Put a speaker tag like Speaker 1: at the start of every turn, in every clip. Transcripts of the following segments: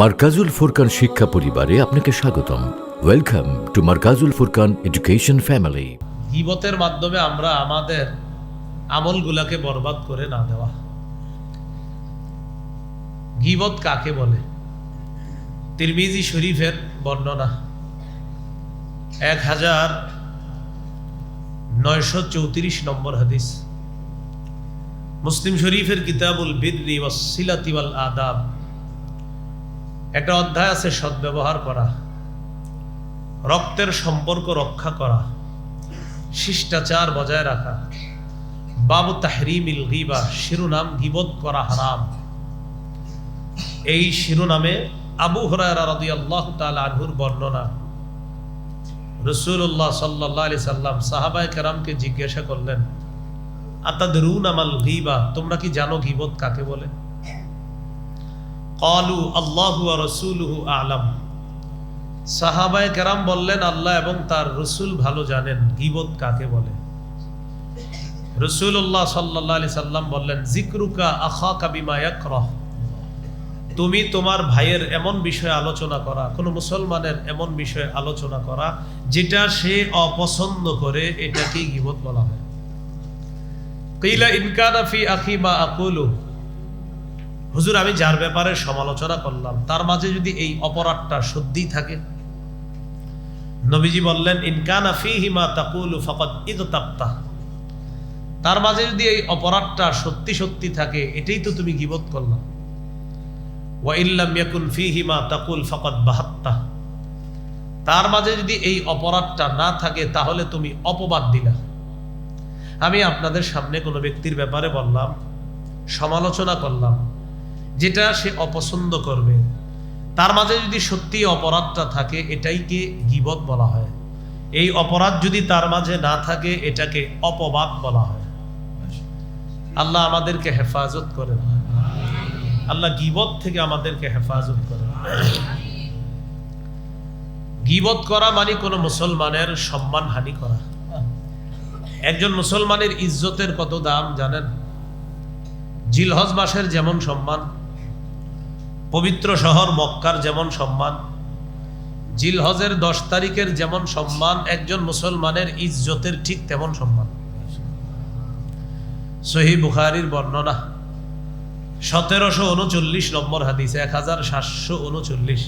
Speaker 1: মার্কাজুল ফুরকান শিক্ষা পরিবারে আপনাকে স্বাগতম। Welcome to Markazul Furqan education family
Speaker 2: গিবতের মাধ্যমে আমরা আমাদের আমলগুলাকে বরবাদ করে না দেওয়া। গিবত কাকে বলে? তিরমিজি শরীফের বর্ণনা। এক হাজার নয়শো চৌত্রিশ নম্বর হাদিস। মুসলিম শরীফের কিতাবুল বিদ্রি ওয়াসিলাতি ওয়াল আদাব। একটা অধ্যায় আছে সদ্ব্যবহার করা, রক্তের সম্পর্ক রক্ষা করা, শিষ্টাচার বজায় রাখা, বাবু তাহরিমিল গিবা, শিরোনাম গিবত করা হারাম। এই শিরোনামে আবু হরায়রা রাদিয়াল্লাহু তাআলা আনহুর বর্ণনা। রসুল্লাহ সাল্লাহ আলি সাল্লাম সাহাবাই কেরামকে জিজ্ঞাসা করলেন আতাদরুন আমাল গিবা, তোমরা কি জানো গিবত কাকে বলে? কলু আল্লাহু রসুলহু আলাম সাহাবায় কেরাম বললেন, আল্লাহ এবং তার রসুল ভালো জানেন। গিবত কাকে বলে? রসুল্লাহ সাল্লাম বললেন, জিক্রুকা আখা তুমি তোমার ভাইয়ের এমন বিষয়ে আলোচনা করা, কোনো মুসলমানের এমন বিষয়ে আলোচনা করা, যেটা সে অপছন্দ করে, এটাকেই গিবত বলা হয়। কিলা ইনকানা ফি আখি মা আকুলু। হুজুর, আমি যার ব্যাপারে সমালোচনা করলাম, তার মাঝে যদি এই অপরাধটা সত্যিই থাকে? নবীজি বললেন ইনকানা ফি হিমা তাকুলু ফকত ইগতাপ্তা তার মাঝে যদি এই অপরাধটা সত্যি সত্যি থাকে, এটাই তো তুমি গিবত করলাম ওয়া ইল্লাম ইয়াকুন ফি তাকুল ফকত বাহাত্তা। তার মাঝে যদি এই অপরাধটা না থাকে, তাহলে তুমি অপবাদ দিলা। আমি আপনাদের সামনে কোনো ব্যক্তির ব্যাপারে বললাম, সমালোচনা করলাম যেটা সে অপছন্দ করবে। তার মাঝে যদি সত্যি অপরাধটা থাকে, এটাইকে গিবত বলা হয়। এই অপরাধ যদি তার মাঝে না থাকে, এটাকে অপবাদ বলা হয়। আল্লাহ আমাদেরকে হেফাজত করেন। আল্লাহ গিবত থেকে আমাদেরকে হেফাজত করেন। গিবত করা মানে কোনো মুসলমানের সম্মান হানি করা। একজন মুসলমানের ইজ্জতের কত দাম জানেন? জিলহজ মাসের যেমন সম্মান পবিত্র শহর মক্কার যেমন সম্মান, জিলহজের দশ তারিখের যেমন সম্মান, একজন মুসলমানের ইজ্জতের ঠিক তেমন সম্মান। সহি বুখারির বর্ণনা, সতেরোশো উনচল্লিশ নম্বর হাদিস, এক হাজার সাতশো উনচল্লিশ।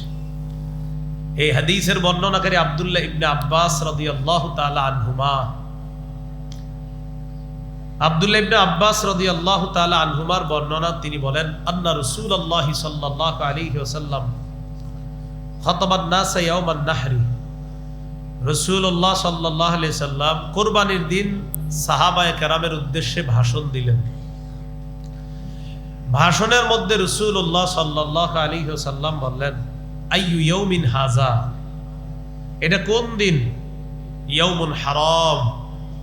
Speaker 2: এই হাদিসের বর্ণনাকারী আবদুল্লাহ ইবনে আব্বাস রাদিয়াল্লাহু তাআলা আনহুমা। আব্দুল্লাহ ইবনে আব্বাস রাদিয়াল্লাহু তাআলা আনহুমার বর্ণনা, তিনি বলেন, আন্না খাতাবান নাস ইয়াউমান নাহরি। রাসূলুল্লাহ সাল্লাল্লাহু আলাইহি সাল্লাম কুরবানির দিন সাহাবায়ে কেরামের উদ্দেশ্যে ভাষণ দিলেন। ভাষণের মধ্যে রাসূলুল্লাহ সাল্লাল্লাহু আলাইহি ওয়াসাল্লাম বললেন, আইয়ু ইয়াউমিন হাজা এটা কোন দিন? ইয়াউমুন হারাম,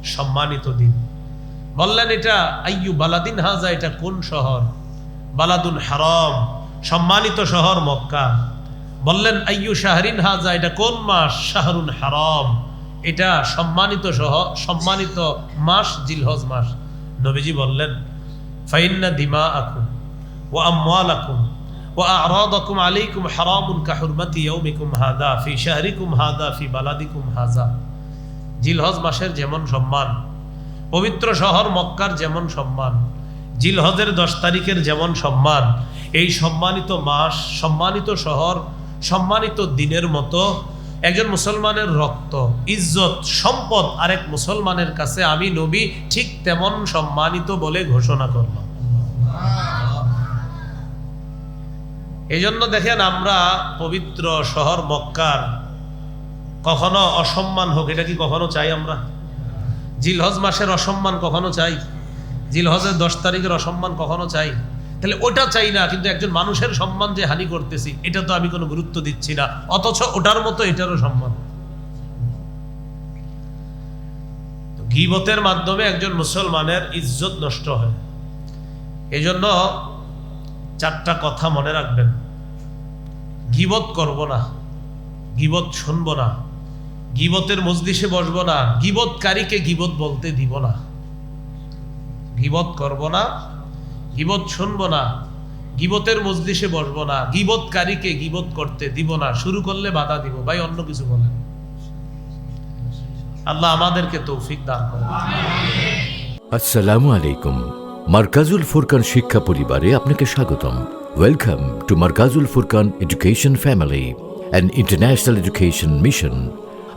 Speaker 2: সম্মানিত দিন। বললেন, এটা আইয়ু বালাদিন হাজা এটা কোন শহর? বালাদুন হারাম, সম্মানিত শহর মক্কা। বললেন, আইয়ু শাহরিন হাজা এটা কোন মাস? শাহরুন হারম, এটা সম্মানিত শহর, সম্মানিত মাস, জিলহজ মাস। নবীজি বললেন, ফাইন্না দিমা আকুম ও আমওয়াল আকুম ও আরাদাকুম আলাইকুম হারামুন কাহুরমাতি ইয়াউমিকুম হাদা ফি শাহরিকুম হাদা ফি বালাদিকুম হাজা জিলহজ মাসের যেমন সম্মান পবিত্র শহর মক্কার যেমন সম্মান, জিলহজের দশ তারিখের যেমন সম্মান, এই সম্মানিত মাস, সম্মানিত শহর, সম্মানিত দিনের মতো একজন মুসলমানের রক্ত, ইজ্জত, সম্পদ আরেক মুসলমানের কাছে আমি নবী ঠিক তেমন সম্মানিত বলে ঘোষণা করলাম। এই জন্য দেখেন আমরা পবিত্র শহর মক্কার কখনো অসম্মান হোক, এটা কি কখনো চাই আমরা? জিলহজ মাসের অসম্মান কখনো চাই? জিলহজের দশ তারিখের অসম্মান কখনো চাই? তাহলে ওটা চাই না, কিন্তু একজন মানুষের সম্মান যে হানি করতেছি, এটা তো আমি কোনো গুরুত্ব দিচ্ছি না। অথচ ওটার মতো এটারও সম্মান। গিবতের মাধ্যমে একজন মুসলমানের ইজ্জত নষ্ট হয়। এই জন্য চারটা কথা মনে রাখবেন। গিবত করব না, গিবত শুনব না। গিবতের মজলিসে বসবো না গিবতকারীকে গিবত বলতে দিব না। গিবত করব না গিবত শুনব না, গিবতের মজলিসে বসবো না গিবতকারীকে গিবত করতে দিব না, শুরু করলে বাধা দিব। ভাই, অন্য কিছু বলেন। আল্লাহ আমাদেরকে তৌফিক দান করে
Speaker 1: আসসালামু আলাইকুম। মার্কাজুল ফুরকান শিক্ষা পরিবারে আপনাকে স্বাগতম। Welcome to Markazul Furqan education family and international education mission